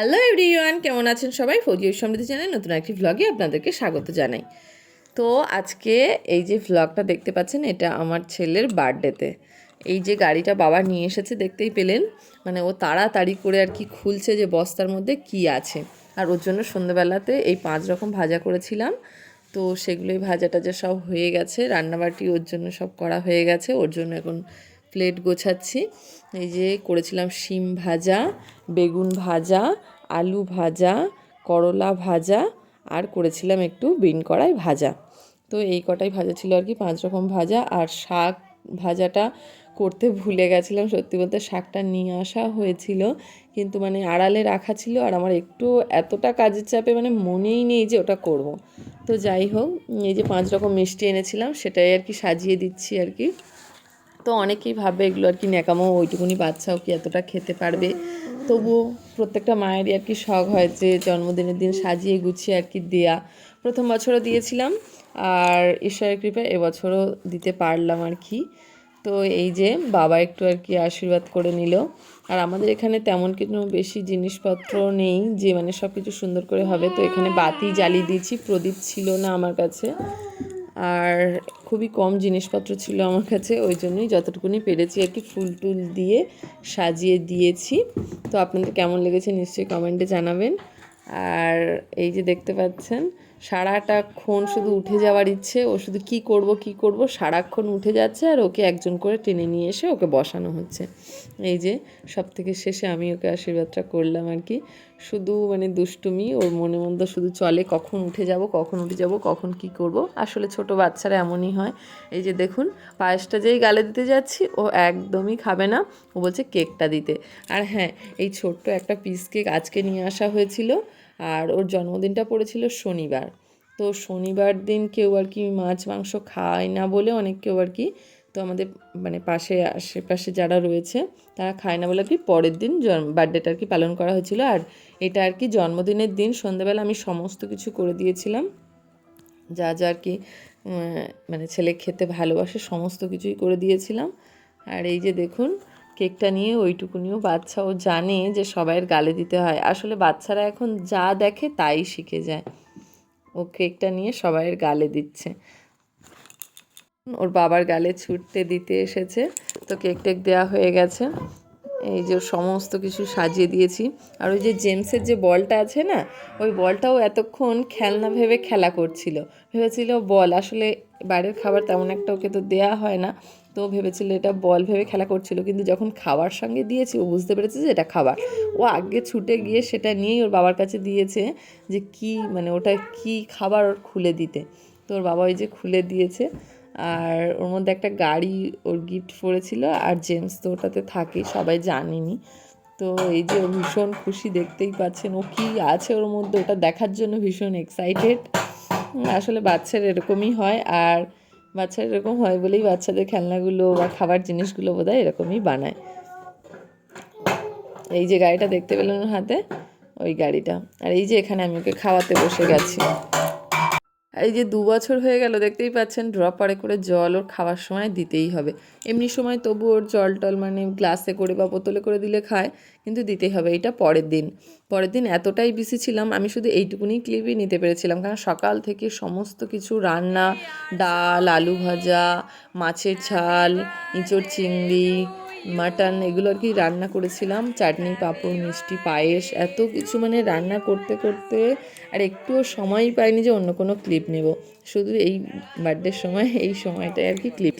Hello everyone কেমন আছেন সবাই? ফৌজির সমৃদ্ধি চ্যানেল নতুন একটি ভ্লগে আপনাদেরকে স্বাগত জানাই। তো আজকে এই যে ভ্লগটা দেখতে পাচ্ছেন, এটা আমার ছেলের বার্থডেতে এই যে গাড়িটা বাবা নিয়ে এসেছে, দেখতেই পেলেন? মানে ও তাড়াতাড়ি করে আর কি খুলছে যে বস্তার মধ্যে কি আছে। আর ওর জন্য সন্ধ্যেবেলাতে এই পাঁচ রকম ভাজা করেছিলাম। তো সেগুলোই ভাজা টাজা সব হয়ে গেছে, রান্নাবাটি ওর জন্য সব করা হয়ে গেছে। ওর জন্য এখন প্লেট গোছাচ্ছি। এই যে করেছিলাম শিম ভাজা, বেগুন ভাজা, আলু ভাজা, করলা ভাজা আর করেছিলাম একটু বিন কড়াই ভাজা। তো এই কটাই ভাজা ছিল আর কি, পাঁচ রকম ভাজা আর শাক ভাজাটা করতে ভুলে গেছিলাম, সত্যি বলতে শাকটা নিয়ে আসা হয়েছিল। কিন্তু মানে আড়ালে রাখা ছিল আর আমার একটু এতটা কাজের চাপে মানে মনেই নেই যে ওটা করব। তো যাই হোক, এই যে পাঁচ রকম মিষ্টি এনেছিলাম সেটাই আর কি সাজিয়ে দিচ্ছি আর কি। তো অনেকেই ভাবে এগুলো আর কি ন্যাকামো, ওইটুকুনি বাচ্চাও কি এতটা খেতে পারবে? তবুও প্রত্যেকটা মায়েরই আর কি শখ হয় যে জন্মদিনের দিন সাজিয়ে গুছিয়ে আর কি দেয়া। প্রথম বছরও দিয়েছিলাম আর ঈশ্বরের কৃপায় এবছরও দিতে পারলাম আর কি। তো এই যে বাবা একটু আর কি আশীর্বাদ করে নিল। আর আমাদের এখানে তেমন কোনো বেশি জিনিসপত্র নেই যে মানে সব কিছু সুন্দর করে হবে। তো এখানে বাতি জ্বালিয়ে দিয়েছি, প্রদীপ ছিল না আমার কাছে। আর খুবই কম জিনিসপত্র ছিল আমার কাছে, ওই জন্যই যতটুকুনি পেরেছি আর কি ফুল টুল দিয়ে সাজিয়ে দিয়েছি। তো আপনাদের কেমন লেগেছে নিশ্চয়ই কমেন্টে জানাবেন। আর এই যে দেখতে পাচ্ছেন সারাটাক্ষণ শুধু উঠে যাওয়ার ইচ্ছে, ও শুধু কি করব কি করব, সারাক্ষণ উঠে যাচ্ছে আর ওকে একজন করে টেনে নিয়ে এসে ওকে বসানো হচ্ছে। এই যে সব থেকে শেষে আমি ওকে আশীর্বাদটা করলাম আর কি। শুধু মানে দুষ্টুমি, ওর মনে মধ্যে শুধু চলে কখন উঠে যাব, কখন উঠে যাব, কখন কি করব। আসলে ছোট বাচ্চারা এমনই হয়। এই যে দেখুন, পায়েসটা যেই গালে দিতে যাচ্ছি, ও একদমই খাবে না। ও বলছে কেকটা দিতে। আর হ্যাঁ এই ছোট্ট একটা পিস কেক আজকে নিয়ে আসা হয়েছিল, আর ওর জন্মদিনটা পড়েছিল শনিবার। তো শনিবার দিন কেউ আর কি মাছ, মাংস খায় না বলে অনেক কেউ আর কি তো আমাদের মানে পাশে, আশেপাশে যারা রয়েছে, তারা খায় না বলে কি পরের দিন বার্থডেটা আর কি পালন করা হয়েছিল। আর এটা আর কি জন্মদিনের দিন, সন্ধ্যাবেলা আমি সমস্ত কিছু করে দিয়েছিলাম। যা যা আর কি মানে ছেলে খেতে ভালোবাসে, সমস্ত কিছুই করে দিয়েছিলাম। আর এই যে দেখুন, কেকটা নিয়ে ওইটুকুনিও বাচ্চা ও জানে যে সবাইয়ের গালে দিতে হয়। আসলে বাচ্চারা এখন যা দেখে তাই শিখে যায়। ও কেকটা নিয়ে সবাইয়ের গালে দিচ্ছে। ওর বাবার গালে ছুটতে দিতে এসেছে। তো কেক টেক দেওয়া হয়ে গেছে। এই যে সমস্ত কিছু সাজিয়ে দিয়েছি। আর ওই যে জেমসের যে বলটা আছে না, ওই বলটাও এতক্ষণ খেলনা ভেবে খেলা করছিল। ভেবেছিল বল, আসলে বাইরের খাবার তেমন একটা ওকে তো দেয়া হয় না। তো ভেবেছিল এটা বল ভেবে খেলা করছিল। কিন্তু যখন খাবার সঙ্গে দিয়েছি, ও বুঝতে পেরেছে যে এটা খাবার। ও আগে ছুটে গিয়ে সেটা নিয়েই ওর বাবার কাছে দিয়েছে যে কি মানে ওটা কি খাবার ওর খুলে দিতে। তো ওর বাবা ওই যে খুলে দিয়েছে। আর ওর মধ্যে একটা গাড়ি ওর গিফট পড়েছিল আর জেমস তো ওটাতে থাকে, সবাই জানেনি। তো এই যে ভীষণ খুশি দেখতেই পাচ্ছেন, ও কি আছে ওর মধ্যে? ওটা দেখার জন্য ভীষণ এক্সাইটেড আসলে বাচ্চার এরকমই হয় আর বাচ্চার এরকম হয় বলেই বাচ্চাদের খেলনাগুলো বা খাবার জিনিসগুলো বোধ এরকমই বানায়। এই যে গাড়িটা দেখতে পেলেন হাতে? ওই গাড়িটা। আর এই যে এখানে আমি ওকে খাওয়াতে বসে গেছি। এই যে দু বছর হয়ে গেল, দেখতেই পাচ্ছেন ড্রপারে করে জল ওর খাওয়ার সময় দিতেই হবে। এমনি সময় তবু ওর জল টল মানে গ্লাসে করে বা বোতলে করে দিলে খায়, কিন্তু দিতেই হবে। এটা পরের দিন। পরের দিন এতটাই বিসি ছিলাম, আমি শুধু এইটুকুনি ক্লিপই নিতে পেরেছিলাম। কারণ সকাল থেকে সমস্ত কিছু, রান্না, ডাল, আলু ভাজা, মাছের ঝাল, ইঁচড় চিংড়ি মাটন, এগুলো আর কি রান্না করেছিলাম। চাটনি, পাঁপড়, মিষ্টি, পায়েস, এত কিছু মানে রান্না করতে করতে আর একটুও সময় পাইনি যে অন্য কোনো ক্লিপ নেব। শুধু এই বার্থডের সময়, এই সময়টায় আর কি ক্লিপ